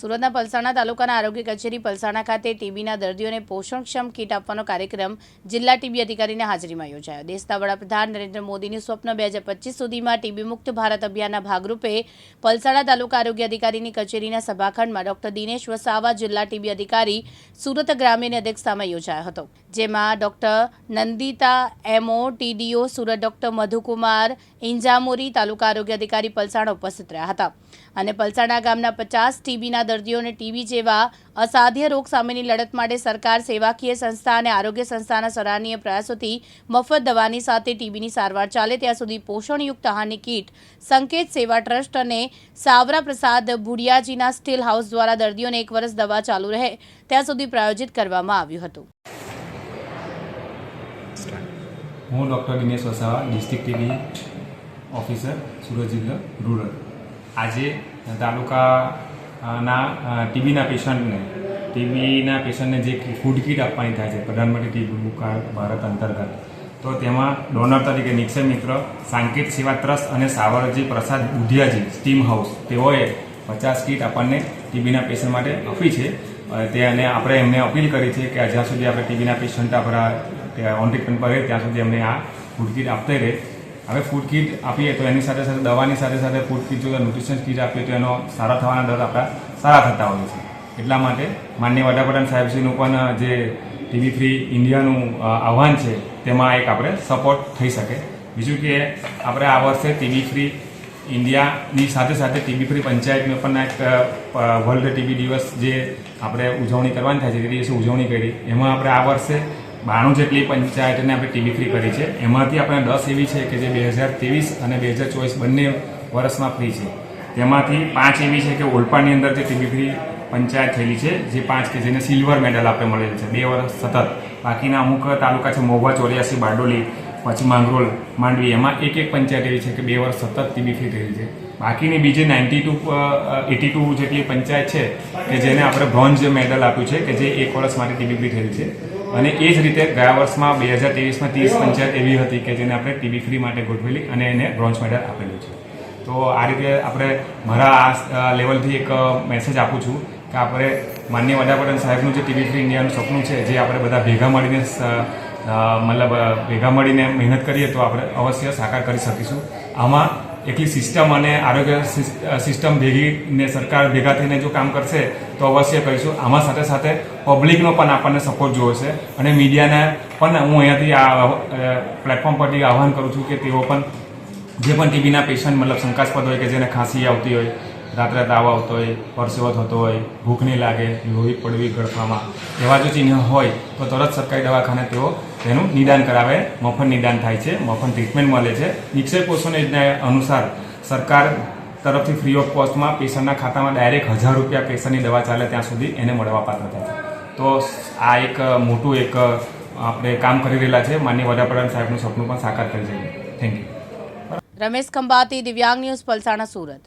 સુરતના પલસાણા તાલુકાના આરોગ્ય કચેરી પલસાણા ખાતે ટીબીના દર્દીઓને પોષણક્ષમ કીટ આપવાનો કાર્યક્રમ જિલ્લા ટીબી અધિકારીની હાજરીમાં યોજાયો. દેશના વડાપ્રધાન નરેન્દ્ર મોદીનું સ્વપ્ન બે પચીસ સુધીમાં ટીબી મુક્ત ભારત અભિયાનના ભાગરૂપે પલસાણા તાલુકા આરોગ્ય અધિકારીની કચેરીના સભાખંડમાં ડોક્ટર દિનેશ વસાવા જિલ્લા ટીબી અધિકારી સુરત ગ્રામ્યની અધ્યક્ષતામાં યોજાયો હતો. જેમાં doctor Nandita MO, TDO Surat doctor Madhukumar Injamori taluka આરોગ્ય અધિકારી પલસાણા ઉપસ્થિત રહ્યા હતા. અને પલસાણા ગામના પચાસ ટીબીના દર્દીઓને ટીબી જેવા અસાધ્ય રોગ સામેની લડત માટે સરકાર સેવાકીય સંસ્થા અને આરોગ્ય સંસ્થાના સરાહનીય પ્રયાસોથી મફત દવાની સાથે ટીબીની સારવાર ચાલે ત્યાં સુધી પોષણયુક્ત આહારની કીટ, સંકેત સેવા ટ્રસ્ટ અને સાવરા પ્રસાદ ભુડિયાજીના સ્ટીલ હાઉસ દ્વારા દર્દીઓને એક વર્ષ દવા ચાલુ રહે ત્યાં સુધી પ્રાયોજિત કરવામાં આવ્યું હતું. હું doctor Dinesh Vasava, district TB officer, Surat જિલ્લો, રૂરલ. આજે તાલુકાના ટીબીના પેશન્ટને. ટીબીના પેશન્ટને જે ફૂડ કીટ આપવાની થાય છે, પ્રધાનમંત્રી ટીબી મુક્ત ભારત અંતર્ગત. તો તેમાં ડોનર તરીકે નિક્ષય મિત્ર, સાંકેત સેવા ટ્રસ્ટ અને સાવરજી પ્રસાદ બુધિયાજી સ્ટીમ હાઉસ તેઓએ પચાસ કીટ આપણને ટીબીના પેશન્ટ માટે આપી છે. તે અને આપણે એમને અપીલ કરી છે કે જ્યાં સુધી આપણે ટીબીના પેશન્ટ આપણા ઓન ટ્રીટમેન્ટ પર રહે, ત્યાં સુધી એમને આ ફૂડ કીટ આપતે રહે. હવે ફૂડ કીટ આપીએ તો એની સાથે સાથે, દવાની સાથે સાથે ફૂડ કીટ જો ન્યુટ્રિશન કીટ આપીએ તો એનો સારા થવાના દર આપણા સારા થતા હોય છે. એટલા માટે માનનીય વડાપ્રધાન સાહેબશ્રીનું પણ જે ટીવી ફ્રી ઇન્ડિયાનું આહ્વાન છે, તેમાં એક આપણે સપોર્ટ થઈ શકે. બીજું કે આપણે આ વર્ષે ટીવી ફ્રી ઇન્ડિયાની સાથે સાથે ટીવી ફ્રી પંચાયતનો પણ એક વર્લ્ડ ટીબી દિવસ જે આપણે ઉજવણી કરવાની થાય છે, તે દિવસે ઉજવણી કરી. એમાં આપણે આ વર્ષે બાણું જેટલી પંચાયતને આપણે ટીબી ફ્રી કરી છે. એમાંથી આપણે દસ એવી છે કે જે બે હજાર ત્રેવીસ અને બે હજાર ચોવીસ બંને વર્ષમાં ફ્રી છે. તેમાંથી પાંચ એવી છે કે ઓલપાડની અંદર જે ટીબી ફ્રી પંચાયત થયેલી છે, જે પાંચ કે જેને સિલ્વર મેડલ આપણે મળેલ છે. બે વર્ષ સતત. બાકીના અમુક તાલુકા છે મોવા ચોર્યાસી, બારડોલી, પછી માંગરોળ, માંડવી, એમાં એક એક પંચાયત એવી છે કે બે વર્ષ સતત ટીબી ફ્રી થયેલી છે. બાકીની બીજી નાઇન્ટી ટુ એટી ટુ જેટલી પંચાયત છે કે જેને આપણે બ્રોન્ઝ મેડલ આપ્યું છે કે જે એક વર્ષ માટે ટીબી ફ્રી થયેલી છે. અને એ જ રીતે ગયા વર્ષમાં બે હજાર ત્રેવીસમાં ત્રીસ પંચાયત એવી હતી કે જેને આપણે ટીબી ફ્રી માટે ગોઠવેલી અને એને બ્રોન્ઝ મેડલ આપેલું છે. તો આ રીતે આપણે મારા આ લેવલથી એક મેસેજ આપું છું કે આપણે માન્ય વડાપ્રધાન સાહેબનું જે ટીબી ફ્રી ઇન્ડિયાનું સપનું છે જે આપણે બધા ભેગા મળીને મતલબ ભેગા મળીને મહેનત કરીએ તો આપણે અવશ્ય સાકાર કરી શકીશું. આમાં એકલી સિસ્ટમ અને આરોગ્ય સિસ્ટમ ભેગીને સરકાર ભેગા થઈને જો કામ કરશે, તો અવશ્ય કરીશું. આમાં સાથે સાથે પબ્લિકનો પણ આપણને સપોર્ટ જોવો છે અને મીડિયાને પણ હું અહીંયાથી આ પ્લેટફોર્મ પરથી આહવાન કરું છું કે તેઓ પણ જે પણ ટીબીના પેશન્ટ, મતલબ શંકાસ્પદ હોય કે જેને ખાંસી આવતી હોય રાત્રે તાવ આવતો હોય, પરસેવો થતો હોય, ભૂખ નહીં લાગે, લોહી પડવી ગળફામાં. એવા જો ચિહ્ન હોય, તો તરત સરકારી દવાખાને તેઓ તેનું નિદાન કરાવે. મફત નિદાન થાય છે, મફત ટ્રીટમેન્ટ મળે છે. નિક્ષય પોષણ યોજના અનુસાર સરકાર તરફથી ફ્રી ઓફ કોસ્ટમાં પેશન્ટના ખાતામાં ડાયરેક્ટ હજાર રૂપિયા પેશન્ટની દવા ચાલે ત્યાં સુધી એને મળવા પાત્ર થાય તો આ એક મોટું એક, આપણે કામ કરી રહેલા છે. માન્ય વડાપ્રધાન સાહેબનું સપનું પણ સાકાર કરી જઈએ થેન્ક યુ રમેશ ખંભાતી, દિવ્યાંગ ન્યૂઝ, પલસાણા, સુરત.